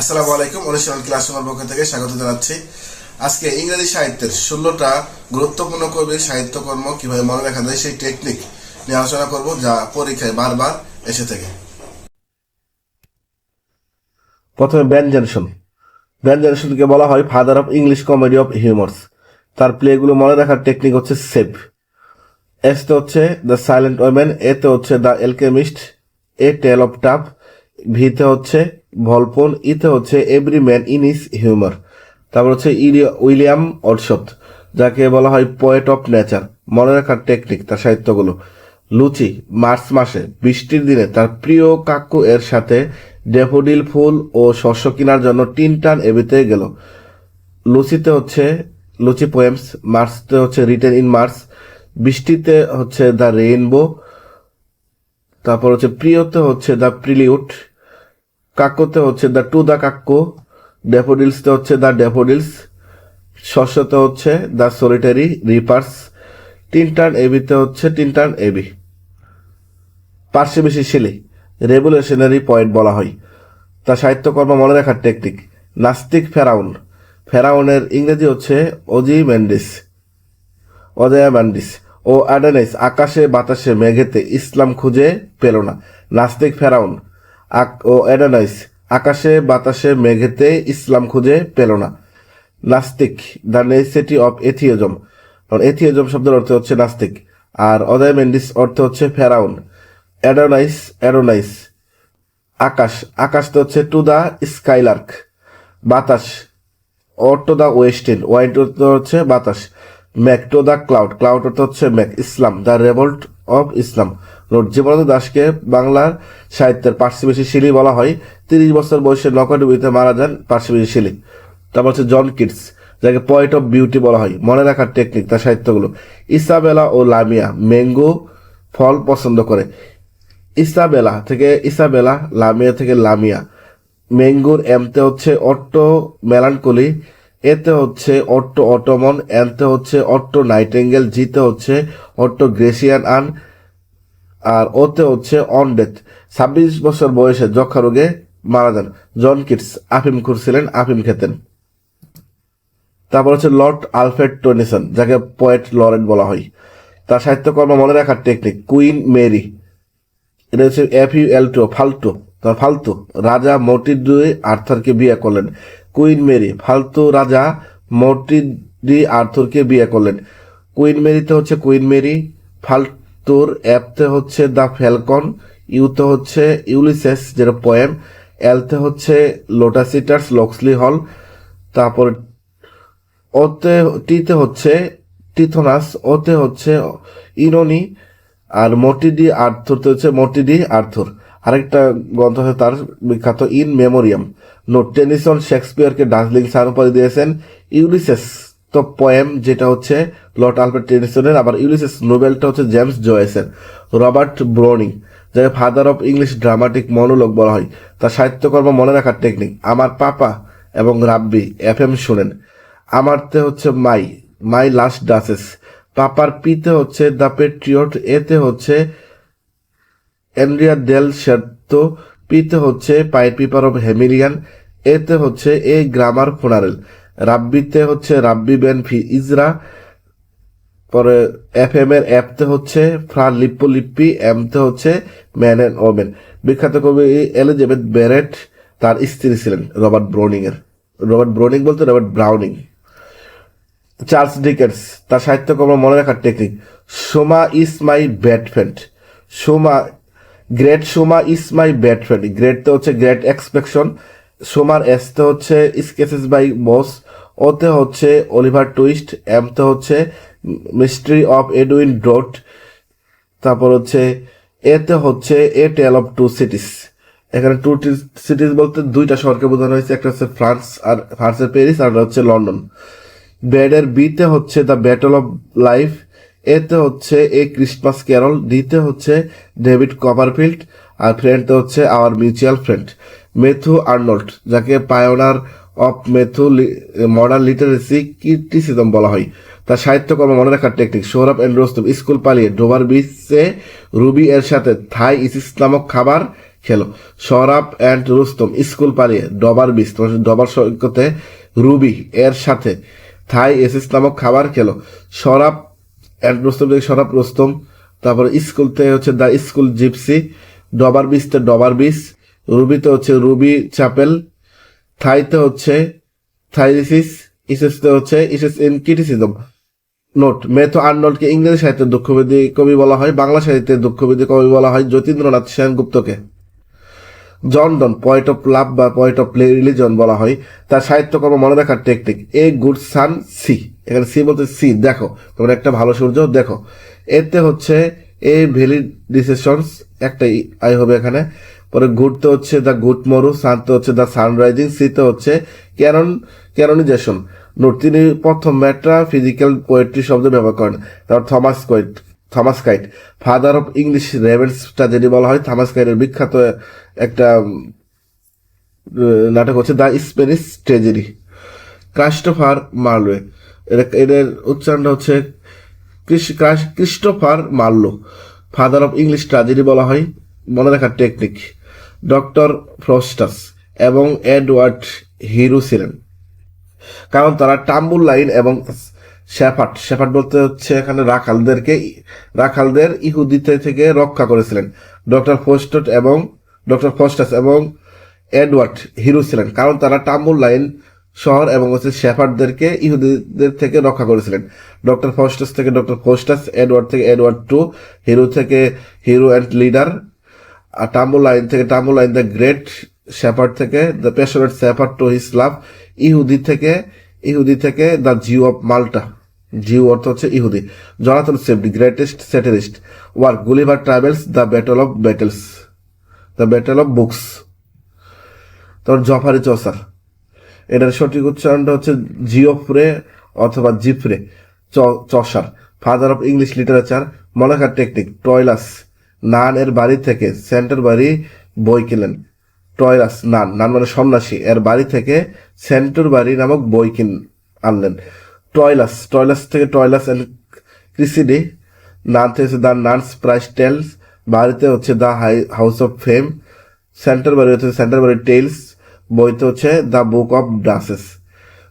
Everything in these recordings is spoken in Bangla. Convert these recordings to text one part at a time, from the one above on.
আসসালামু আলাইকুম অনুশীলন ক্লাসরুমের পক্ষ থেকে স্বাগত জানাচ্ছি। আজকে ইংরেজি সাহিত্যের ষোলোটা গুরুত্বপূর্ণ কবির সাহিত্যকর্ম কীভাবে মনে রাখা যায় সেই টেকনিক নিয়ে আলোচনা করব, যা পরীক্ষায় বারবার এসে থাকে। প্রথমে বেন জনসন বেন জনসনকে বলা হয় father of English comedy of humours তার প্লেগুলো মনে রাখার টেকনিক হচ্ছে সেভ এসতে হচ্ছে দ্য সাইলেন্ট ওমেন এতে হচ্ছে the alchemist a tale of tub ভিতে হচ্ছে ভলপন, ইতে হচ্ছে every man in his humour তারপর হচ্ছে ইলি- উইলিয়াম অর্শত যাকে বলা হয় পোয়েট অফ নেচার মনে রাখার টেকনিক তার সাহিত্যগুলো। লুচি, মার্চ মাসে, বৃষ্টির দিনে, তার প্রিয় কাকু এর সাথে ডেফোডিল ফুল ও শস্য কেনার জন্য টিনটান এবিতে গেল। লুচিতে হচ্ছে লুচি পোয়েমস মার্চতে হচ্ছে রিটেন ইন মার্চ বৃষ্টিতে হচ্ছে দ্য রেইনবো তারপর হচ্ছে প্রিয়তে হচ্ছে দ্য প্রিলিউট কাক্যতে হচ্ছে দ্য টু দ্য কাক্য ড্যাফোডিলসতে হচ্ছে দ্য ড্যাফোডিলস, শস্যতে হচ্ছে দ্য সলিটারি রিপার্স টিনটান এবিতে হচ্ছে টিনটান এবি। পার্শ্বে শিলি, রেভুলেশনারি পয়েন্ট বলা হয়। তার সাহিত্যকর্ম মনে রাখার টেকনিক, নাস্তিক ফেরাউন। ফেরাউনের ইংরেজি হচ্ছে অজি ম্যান্ডিস, অজয়া ম্যান্ডিস। ও অ্যাডানাইস, আকাশে বাতাসে মেঘেতে ইসলাম খুঁজে পেল না। নাস্তিক ফেরাউন ও অ্যাডানাইস, আকাশে, বাতাসে, মেঘেতে ইসলাম খুঁজে পেল না। নাস্তিক, দ্য নেসিটি অফ এথিওজম এথিওজম শব্দের অর্থ হচ্ছে নাস্তিক, আর অদয় মেন্ডিস অর্থ হচ্ছে ফেরাউন। অ্যাডোনাইস অ্যাডোনাইস। আকাশ আকাশ তো হচ্ছে টু দ্য স্কাইলার্ক। বাতাস অটো দ্য ওয়েস্টেন ওয়াইট অর্থ হচ্ছে বাতাস। ম্যাক টু দ্য ক্লাউড ক্লাউড অর্থ হচ্ছে Mac, Islam, the revolt of Islam. Lord Jibanananda দাসকে বাংলার সাহিত্যের পার্শ্বিবেশী শিলি বলা হয়। তিরিশ বছর বয়সে নকাডুবিতে মারা যান পার্শ্বিবেশী শিলি। তারপর হচ্ছে জন কিটস, যাকে পয়েন্ট অফ বিউটি বলা হয়। মনে রাখার টেকনিক তার সাহিত্যগুলো। ইসাবেলা ও লামিয়া, ম্যাঙ্গো ফল পছন্দ করে। ইসাবেলা থেকে ইসাবেলা, লামিয়া থেকে লামিয়া। ম্যাঙ্গুর এমতে হচ্ছে অট্টো মেলানকলি এতে হচ্ছে অট্টো অটোমন এনতে হচ্ছে অট্টো নাইটেঙ্গেল জিতে হচ্ছে অট্টো গ্রেসিয়ান আন আর ওতে হচ্ছে অন ডেথ ছাব্বিশ বছর বয়সে যক্ষা রোগে মারা যান। জন কিটস আফিম খুঁড়ছিলেন, আফিম খেতেন। তারপর হচ্ছে লর্ড আলফ্রেড টোনিসন, যাকে পোয়েট লরেট বলা হয়। তার সাহিত্যকর্ম মনে রাখার টেকনিক কুইন মেরি। এটা হচ্ছে এফ ইউ এল টু ফালতু। তার ফালতু। রাজা মর্টিডি আর্থারকে বিয়ে করলেন। কুইন মেরি, ফালতু রাজা মর্টিডি আর্থুরকে বিয়ে করলেন। কুইন মেরিতে হচ্ছে কুইন মেরি ফালতুর অ্যাপতে হচ্ছে দ্য ফ্যালকন ইউতে হচ্ছে ইউলিসেস যেটা পোয়েম এলতে হচ্ছে লোটাসিটার্স লক্সলি হল তারপর ওতে টিতে হচ্ছে টিথোনাস ওতে হচ্ছে ইরনি আর মোটিডি আর্থুরতে হচ্ছে মোটিডি আর্থুর আরেকটা গ্রন্থ আছে তার, বিখ্যাত ইন মেমোরিয়াম নোট টেনিসন শেক্সপিয়ারকে ডার্জিলিং সান উপাধি দিয়েছেন ইউলিসেস তো পোয়েম যেটা হচ্ছে লর্ড আলফ্রেড টেনিসনের আবার ইউলিসেস নোবেলটা হচ্ছে জেমস জয়েসের রবার্ট ব্রোনিং যাকে father of English dramatic monologue বলা হয়। তার সাহিত্যকর্ম মনে রাখার টেকনিক আমার পাপা এবং রাব্বি, এফ এম শুনেন। আমারতে হচ্ছে মাই মাই লাস্ট ডাসেস। পাপার পিতে হচ্ছে দ্য পেট্রিয়ট, এতে হচ্ছে এন্ড্রিয়া ডেল শেরতো, পিতে হচ্ছে পাই পিপার অফ হেমিলিয়ান, এতে হচ্ছে এ গ্রামার ফোনারেল। রাব্বিতে হচ্ছে রাব্বি বেন ফি ইজরা, পরে এফ এম এর অ্যাপতে হচ্ছে ফ্রান লিপ্পো লিপ্পি, এমতে হচ্ছে ম্যান অ্যান্ড ওমেন। বিখ্যাত কবি এলিজাবেথ ব্যারেট তার স্ত্রী ছিলেন, রবার্ট ব্রাউনিং এর। রবার্ট ব্রাউনিং বলতে রবার্ট ব্রাউনিং। চার্লস ডিকেন্স, তার সাহিত্যকর্ম মনে রাখার technique Soma is my bad friend. Soma, great Soma is my bad friend. গ্রেটতে হচ্ছে গ্রেট এক্সপেকশন সোমার এসতে হচ্ছে স্কেচেস বাই বস ওতে হচ্ছে অলিভার টুইস্ট এমতে হচ্ছে মিস্ট্রি অফ এডুইন ড্রট তারপর হচ্ছে এতে হচ্ছে a tale of two cities. এখানে টু সিটিস বলতে দুইটা শহরকে বোঝানো হয়েছে, একটা হচ্ছে ফ্রান্স আর ফ্রান্সের প্যারিস, আর হচ্ছে লন্ডন। ব্যাডের বিতে হচ্ছে দ্য ব্যাটল অফ লাইফ এতে হচ্ছে এ ক্রিসমাস ক্যারল ডিতে হচ্ছে ডেভিড কপারফিল্ড আর ফ্রেন্ডতে হচ্ছে our mutual friend. Matthew Arnold যাকে pioneer of Matthew modern literacy কীর্তিসিদম বলা হয়। তার সাহিত্যকর্ম মনে রাখার technique Sohrab and Rustum school পালিয়ে ডোবার বিচে রুবি এর সাথে থাই ইসিস নামক খাবার খেলো। সরাব অ্যান্ড রুস্তম স্কুল পালিয়ে ডবার তোমার ডবার সৈকতে রুবি এর সাথে থাই এসিস নামক খাবার খেলো। সরাব অ্যান্ড রুস্তম থেকে সরাব রুস্তম, তারপরে স্কুলতে হচ্ছে দ্য স্কুল জিপসি ডবার বিচতে ডবার বিচ রুবিতে হচ্ছে রুবি চ্যাপেল, থাইতে হচ্ছে থাইরিসিস, ইসেসতে হচ্ছে essays in criticism. Note, Matthew আর্নল্ডকে ইংরেজি সাহিত্যের দুঃখবেদী কবি বলা হয়, বাংলা সাহিত্যের দুঃখবেদী কবি বলা হয় Jatindranath সেনগুপ্তকে। John Donne poet of love বা পয়েট অফ প্লে রিলিজন বলা হয়, তার সাহিত্যকর্ম মনে রাখার technique a good sun C এখানে সি বলতে সি দেখো, তোমরা একটা ভালো সূর্য, দেখো। এতে হচ্ছে এ ভ্যালি ডিসিশনস একটাই আই হবে এখানে। পরে গুডতে হচ্ছে দ্য গুড মরু সানতে হচ্ছে দ্য সানরাইজিং সিতে হচ্ছে ক্যানন ক্যাননিজেশন নোট তিনি প্রথম ম্যাট্রা ফিজিক্যাল পোয়েট্রি শব্দ ব্যবহার করেন, তারপর Thomas Kyd Thomas Kyd father of English revenge tragedy বলা হয় থমাস কাইটের বিখ্যাত একটা নাটক হচ্ছে the Spanish tragedy Christopher Marlowe এর- এদের উচ্চারণটা হচ্ছে Christopher Marlowe. Father of English tragedy বলা হয়। মনে রাখার টেকনিক ডক্টর ফ্রস্টাস এবং এডওয়ার্ড হিরো ছিলেন। কারণ তারা টাম্বুল লাইন এবং শেফার্ট শেফার্ট বলতে হচ্ছে এখানে রাখালদেরকে, রাখালদের ইহুদিতে থেকে রক্ষা করেছিলেন। ডক্টর ফোস্টট এবং ডক্টর ফোস্টাস এবং এডওয়ার্ড হিরো ছিলেন। কারণ তারা টাম্বুল লাইন শহর এবং হচ্ছে শেফার্ডদেরকে ইহুদিদের থেকে রক্ষা করেছিলেন। ডক্টর ফোস্টাস থেকে ডক্টর ফোস্টাস, এডওয়ার্ড থেকে এডওয়ার্ড টু, হিরো থেকে হিরো অ্যান্ড লিডার, আর টাম্বুল লাইন থেকে Tamburlaine the great, shepherd থেকে the passionate shepherd to his love, ইহুদি থেকে ইহুদি থেকে the Jew of Malta. Jew অর্থ হচ্ছে ইহুদি। Jonathan Swift, the greatest satirist work Gulliver travels, the battle of battles. The battle of books. তোর জফারি চৌসার। এটার সঠিক উচ্চারণটা হচ্ছে জিওফ্রে অথবা Geoffrey Chaucer father of English literature মলাকার technique Troilus নান এর বাড়ি থেকে সেন্টার বাড়ি বই কিনেন টয়লাস নান নান মানে সন্ন্যাসী। এর বাড়ি থেকে সেন্টার বাড়ি নামক বই কিন, আনলেন। টয়লাস টয়লাস থেকে টয়লাস এন্ড ক্রিসিডি নান থেকে দ্য নানস প্রাইস টেলস বাড়িতে হচ্ছে the high house of fame centre বাড়ি হচ্ছে সেন্টার বাড়ি টেলস বইতে হচ্ছে the book of duchess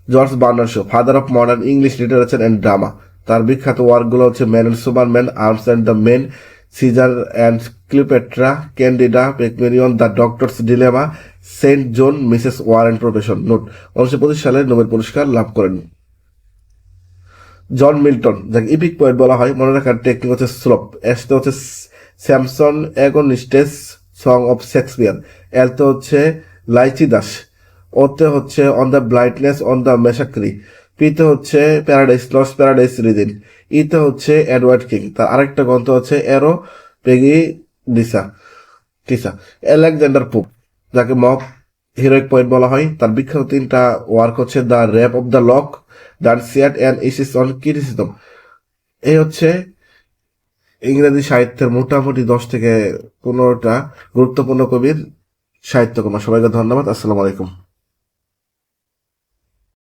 George Bernard Shaw father of modern English literature and drama তার বিখ্যাত ওয়ার্কগুলো হচ্ছে man and superman arms and the man Caesar and Cleopatra Candida Pygmalion the doctor's dilemma Saint Joan Mrs war and profession note উনিশশো পঁচিশ সালে নোবেল পুরস্কার লাভ করেন। জন মিল্টন যাকে ইপিক পয়েন্ট বলা হয়, মনে রাখার টেকনিক হচ্ছে স্লোপ এসতে হচ্ছে Samson Agonistes song of Shakespeare এলতে হচ্ছে লাইচি দাস। ওতে হচ্ছে on the blindness on the massacre পিতে হচ্ছে প্যারাডাইস লস প্যারাডাইস রিদিন ইতে হচ্ছে এডওয়ার্ড কিং তার আরেকটা গ্রন্থ হচ্ছে এরো পেগি ডিসা টিসা আলেকজান্ডার পুপ যাকে মক হিরোইক পয়েন্ট বলা হয়। তার বিখ্যাত তিনটা ওয়ার্ক হচ্ছে the rape of the lock the সিয়াট and essay on criticism এই হচ্ছে ইংরেজি সাহিত্যের মোটামুটি দশ থেকে পনেরোটা গুরুত্বপূর্ণ কবির সাহিত্যকর্ম সবাইকে ধন্যবাদ আসসালামু আলাইকুম।